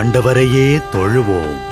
ஆண்டவரையே தொழுவோம்.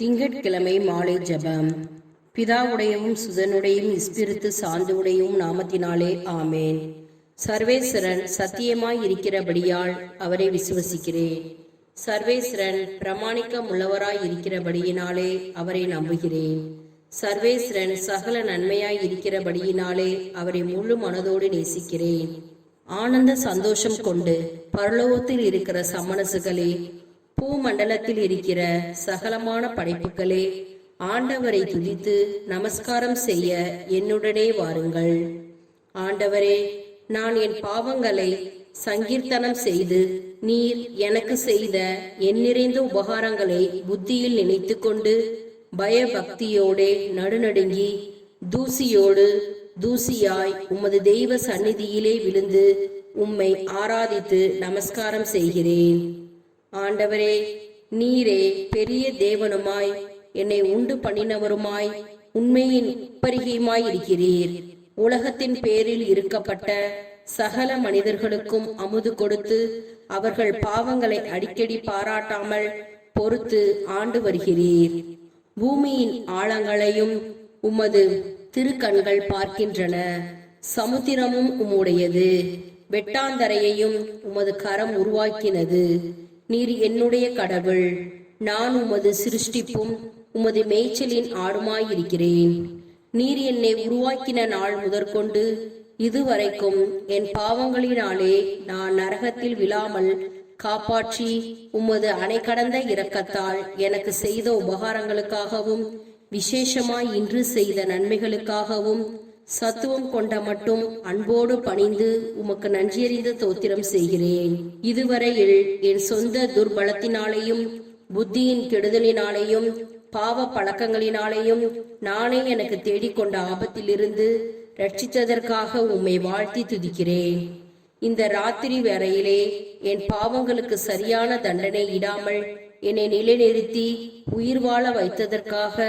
திங்கட்கிழமை மாலை ஜபம். பிதாவுடையவும் சுதனுடையும் இஸ்பிரித்து சாந்துடையும் நாமத்தினாலே ஆமேன். சர்வேஸ்வரன் சத்தியமாய் இருக்கிறபடியால் அவரை விசுவசிக்கிறேன். சர்வேஸ்வரன் பிரமாணிக்கம் உள்ளவராய் இருக்கிறபடியினாலே அவரை நம்புகிறேன். சர்வேஸ்வரன் சகல நன்மையாய் இருக்கிறபடியினாலே அவரை முழு மனதோடு நேசிக்கிறேன். ஆனந்த சந்தோஷம் கொண்டு பரலோகத்தில் இருக்கிற சமணசுகளே பூமண்டலத்தில் இருக்கிற சகலமான படைப்புகளே ஆண்டவரை துதித்து நமஸ்காரம் செய்ய என்னுடனே வாருங்கள். ஆண்டவரே நான் என் பாவங்களை சங்கீர்த்தனம் செய்து நீர் எனக்கு செய்த என் நிறைந்த உபகாரங்களை புத்தியில் நினைத்துக்கொண்டு பயபக்தியோடே நடுநடுங்கி தூசியோடு தூசியாய் உமது தெய்வ சந்நிதியிலே விழுந்து உம்மை ஆராதித்து நமஸ்காரம் செய்கிறேன். ஆண்டவரே நீரே பெரிய தேவனுமாய் என்னை உண்டு பண்ணினவருமாய் உண்மையின் உப்பரிகையுமாய் இருக்கிறீர். உலகத்தின் பேரில் இருக்கப்பட்ட சகல மனிதர்களுக்கும் அமுது கொடுத்து அவர்கள் பாவங்களை அடிக்கடி பாராட்டாமல் பொறுத்து ஆண்டு வருகிறீர். பூமியின் ஆழங்களையும் உமது திருக்கண்கள் பார்க்கின்றன. சமுத்திரமும் உம்முடையது. வெட்டாந்தரையையும் உமது கரம் உருவாக்கினது. நீர் என்னுடைய கடவுள். நான் உமது சிருஷ்டிப்பும் உமது மேய்ச்சலின் ஆடுமாயிருக்கிறேன். நீர் என்னை உருவாக்கின நாள் முதற்கொண்டு இதுவரைக்கும் என் பாவங்களினாலே நான் நரகத்தில் விழாமல் காப்பாற்றி உமது அணை கடந்த இரக்கத்தால் எனக்கு செய்த உபகாரங்களுக்காகவும் விசேஷமாய் இன்று செய்த நன்மைகளுக்காகவும் சத்துவம் கொண்ட மட்டும் அன்போடு பணிந்து உமக்கு நன்றியறிந்து தோத்திரம் செய்கிறேன். இதுவரையில் என் சொந்த துர்பலத்தினாலேயும் புத்தியின் கெடுதலினாலேயும் பாவ பழக்கங்களினாலேயும் நானே எனக்கு தேடிக்கொண்ட ஆபத்திலிருந்து ரட்சித்ததற்காக உம்மை வாழ்த்தி துதிக்கிறேன். இந்த ராத்திரி வேளையிலே என் பாவங்களுக்கு சரியான தண்டனை இடாமல் என்னை நிலைநிறுத்தி உயிர் வாழ வைத்ததற்காக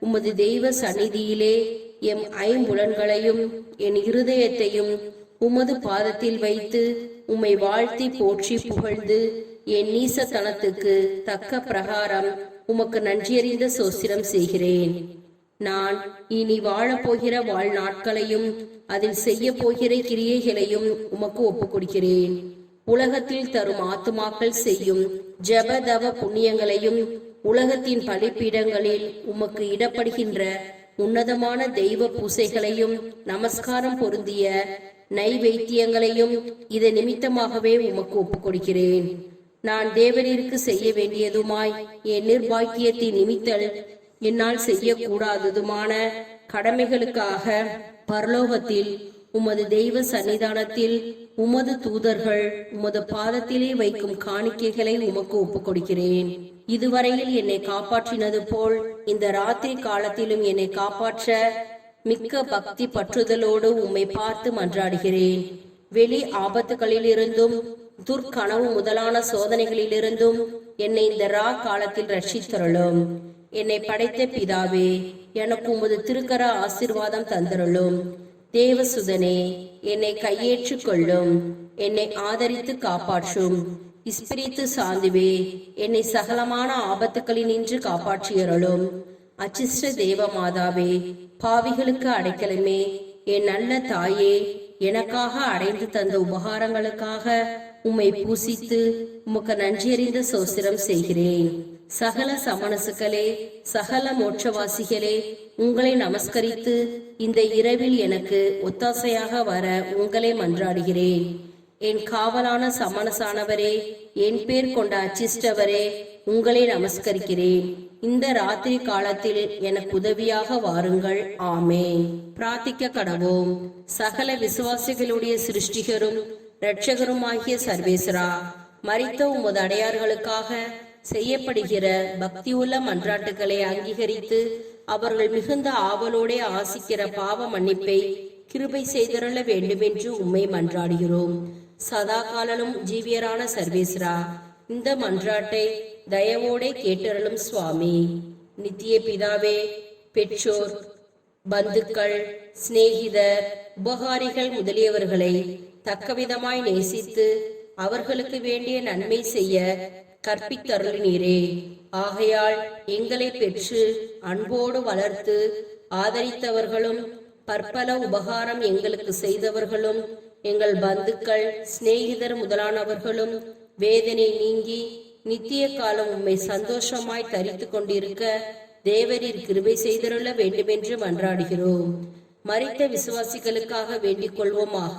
உமது தெய்வ சந்நிதியிலே எம் ஐம்புலன்களையும் என் இருதயத்தையும் உமது பாதத்தில் வைத்து உம்மை வாழ்த்தி போற்றி புகழ்ந்து என் நீசத்தனத்துக்கு தக்க பிரகாரம் உமக்கு நன்றியறிந்த சோசிரம் செய்கிறேன். நான் இனி வாழப்போகிற வாழ்நாட்களையும் அதில் செய்ய போகிற கிரியைகளையும் உமக்கு ஒப்பு கொடுக்கிறேன் உலகத்தில் தரும் ஆத்துமாக்கள் செய்யும் ஜபதவ புண்ணியங்களையும் உலகத்தின் பலிப்பீடங்களில் உமக்கு இடப்படுகின்ற உன்னதமான தெய்வ பூசைகளையும் நமஸ்காரம் பொருந்திய நைவேத்தியங்களையும் இதை நிமித்தமாகவே உமக்கு ஒப்புக் கொடுக்கிறேன் நான் தேவனிற்கு செய்ய வேண்டியதுமாய் என் நிர்பாக்கியத்தை நிமித்தல் என்னால் செய்யக்கூடாததுமான கடமைகளுக்காக பரலோகத்தில் உமது தெய்வ சன்னிதானத்தில் உமது தூதர்கள் உமது பாதத்திலே வைக்கும் காணிக்கைகளை உமக்கு ஒப்புக் கொடுக்கிறேன் இதுவரையில் என்னை காப்பாற்றினது போல் இந்த ராத்திரி காலத்திலும் என்னை காப்பாற்ற மிக்க பக்தி பற்றுதலோடு உம்மை பார்த்து மன்றாடுகிறேன். வெளி ஆபத்துகளிலிருந்தும் துர்க்கனவு முதலான சோதனைகளிலிருந்தும் என்னை இந்த ரா காலத்தில் ரட்சித்தருளும். என்னை படைத்த பிதாவே எனக்கு உமது திருக்கர ஆசீர்வாதம் தந்தருளும். தேவசுதனே என்னை கையேற்றுக் கொள்ளும் என்னை ஆதரித்து காப்பாற்றும். இஸ்பிரித்து சாந்துவே என்னை சகலமான ஆபத்துக்களினின்று காப்பாற்றியருளும். அச்சிஷ்ட தேவ மாதாவே பாவிகளுக்கு அடைக்கலமே என் நல்ல தாயே எனக்காக அடைந்து தந்த உபகாரங்களுக்காக உம்மை பூசித்து உமக்கு நன்றியறிந்த சோசிரம் செய்கிறேன். சகல சமணசுக்களே சகல மோட்சவாசிகளே உங்களை நமஸ்கரித்து இந்த இரவில் எனக்கு ஒத்தாசையாக வர உங்களை மன்றாடுகிறேன். என் காவலான சமணசானவரே என் பேர் கொண்ட அச்சிஷ்டவரே உங்களை நமஸ்கரிக்கிறேன். இந்த ராத்திரி காலத்தில் எனக்கு உதவியாக வாருங்கள். ஆமே பிரார்த்திக்க கடவோம் சகல விசுவாசிகளுடைய சிருஷ்டிகரும் இரட்சகருமாகிய சர்வேஸ்வரா மறித்த உமது அடையார்களுக்காக செய்யப்படுகிற பக்தியுள்ள மன்றாட்டுகளை அங்கீகரித்து அவர்கள் மிகுந்த ஆவலோடே ஆசிக்கிற பாவ மன்னிப்பை கிருபை செய்தருள வேண்டுமென்று உம்மை மன்றாடுகிறோம். சதா காலலும் ஜீவியரான சர்வேஸ்ரா இந்த மன்றாட்டை தயவோடே கேட்டருளும் சுவாமி. நித்திய பிதாவே பெற்றோர் பந்துக்கள் சிநேகிதர் உபகாரிகள் முதலியவர்களை தக்கவிதமாய் நேசித்து அவர்களுக்கு வேண்டிய நன்மை செய்ய கற்பித்தருளினீரே. ஆகையால் எங்களை பெற்று அன்போடு வளர்த்து ஆதரித்தவர்களும் பற்பல உபகாரம் எங்களுக்கு செய்தவர்களும் எங்கள் பந்துக்கள் சிநேகிதர் முதலானவர்களும் வேதனை நீங்கி நித்திய காலம் உம்மை சந்தோஷமாய் தரித்து கொண்டிருக்க தேவரீர் கிருபை செய்தருள வேண்டுமென்று மன்றாடுகிறோம். மறித்த விசுவாசிகளுக்காக வேண்டிக் கொள்வோமாக.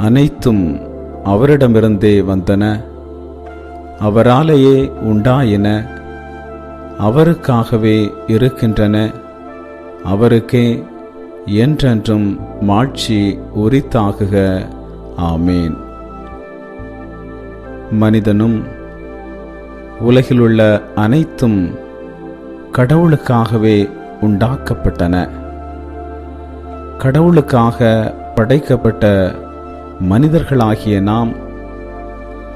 அனைத்தும் அவரிடமிருந்தே வந்தன. அவராலேயே உண்டாயின. அவருக்காகவே இருக்கின்றன. அவருக்கே என்றென்றும் மாட்சி உரித்தாகுக. ஆமேன். மனிதனும் உலகிலுள்ள அனைத்தும் கடவுளுக்காகவே உண்டாக்கப்பட்டன. கடவுளுக்காக படைக்கப்பட்ட மனிதர்களாகிய நாம்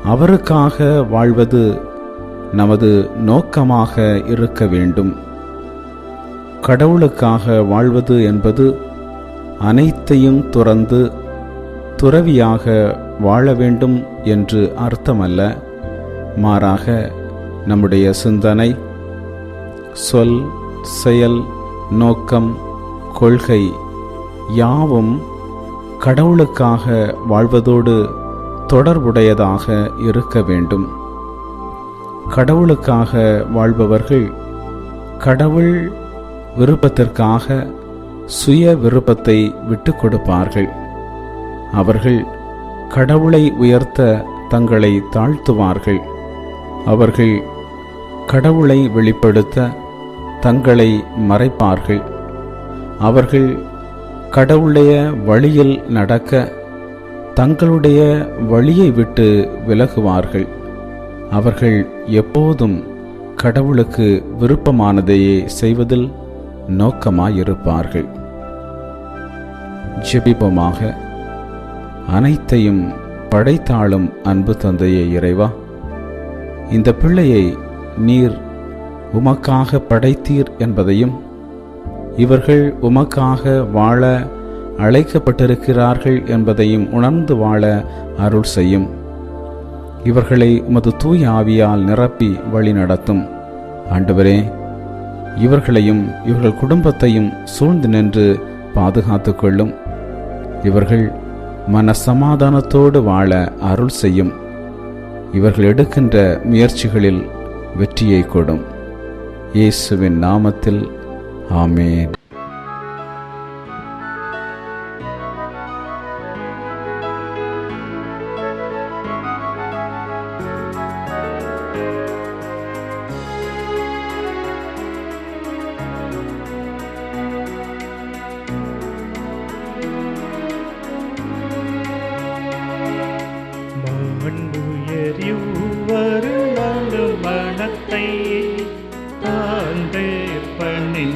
அவருக்காக வாழ்வது நமது நோக்கமாக இருக்க வேண்டும். கடவுளுக்காக வாழ்வது என்பது அனைத்தையும் துறந்து துறவியாக வாழ வேண்டும் என்று அர்த்தமல்ல. மாறாக நம்முடைய சிந்தனை சொல் செயல் நோக்கம் கொள்கை யாவும் கடவுளுக்காக வாழ்வதோடு தொடர்புடையதாக இருக்க வேண்டும். கடவுளுக்காக வாழ்பவர்கள் கடவுள் விருப்பத்திற்காக சுய விருப்பத்தை விட்டு கொடுப்பார்கள். அவர்கள் கடவுளை உயர்த்த தங்களை தாழ்த்துவார்கள். அவர்கள் கடவுளை வெளிப்படுத்த தங்களை மறைப்பார்கள். அவர்கள் கடவுளுடைய வழியில் நடக்க தங்களுடைய வழியை விட்டு விலகுவார்கள். அவர்கள் எப்போதும் கடவுளுக்கு விருப்பமானதையே செய்வதில் நோக்கமாயிருப்பார்கள். ஜெபிபமாக அனைத்தையும் படைத்தாளும் அன்பு தந்தையே இறைவா இந்த பிள்ளையை நீர் உமக்காக படைத்தீர் என்பதையும் இவர்கள் உமக்காக வாழ அழைக்கப்பட்டிருக்கிறார்கள் என்பதையும் உணர்ந்து வாழ அருள் செய்யும். இவர்களை உமது தூய் ஆவியால் நிரப்பி வழி நடத்தும். ஆண்டவரே இவர்களையும் இவர்கள் குடும்பத்தையும் சூழ்ந்து நின்று பாதுகாத்துக் கொள்ளும். இவர்கள் மன சமாதானத்தோடு வாழ அருள் செய்யும். இவர்கள் எடுக்கின்ற முயற்சிகளில் வெற்றியை கொடும். இயேசுவின் நாமத்தில் ஆமேன்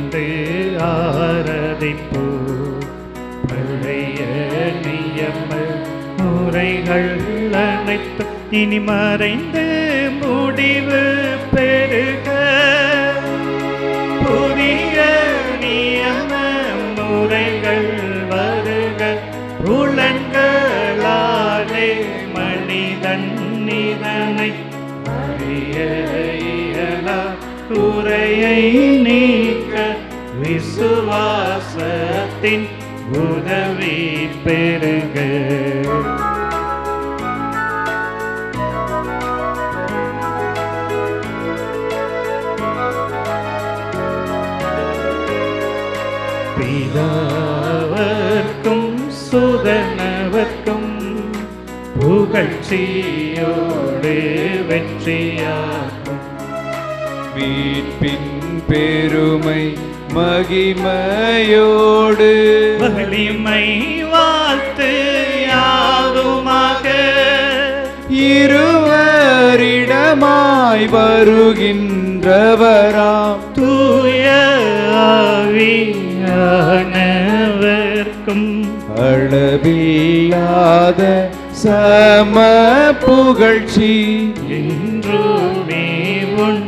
நின்று ஆரதிப்போ பழைய நியம முறைகள் அனைத்து இனி மறைந்து முடிவு பெருக விசுவாசத்தின் உதவி பெருக பிதாவர்க்கும் சுதனவர்க்கும் புகழ்ச்சியோடு வெற்றியாகும் மீட்பின் பெருமை மகிமையோடு. வலிமை வாழ்த்து யாதுமாக இருவரிடமாய் வருகின்றவராம். தூய ஆவியானவர்க்கும். அளவில்லாத சம புகழ்ச்சி. என்றுமே உண்டாகவதாமே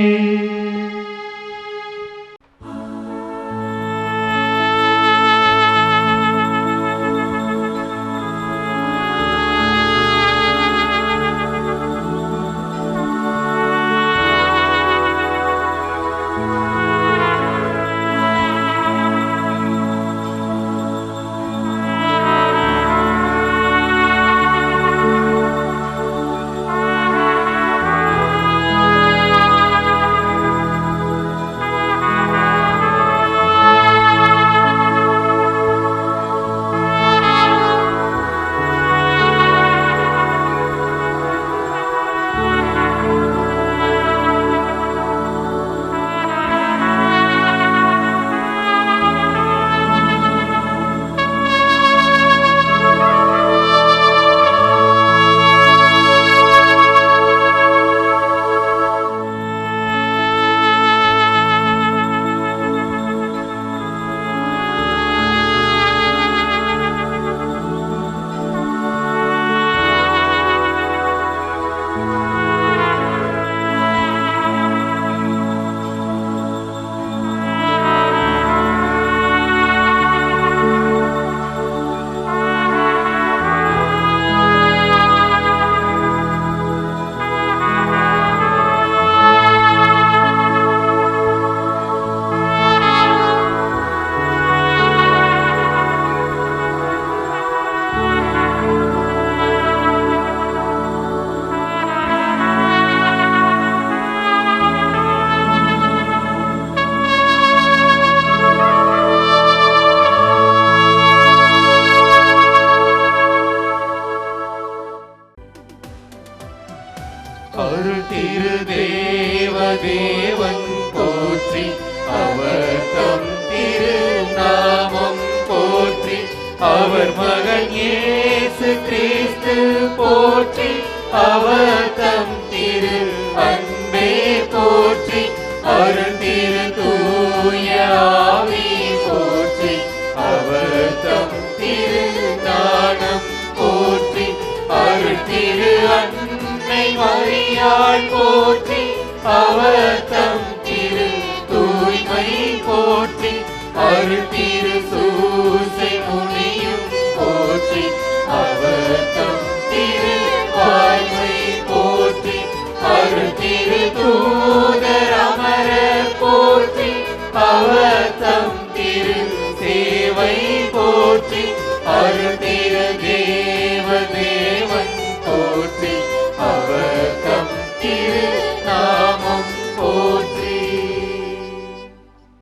மரியாள் போற்றி அவர்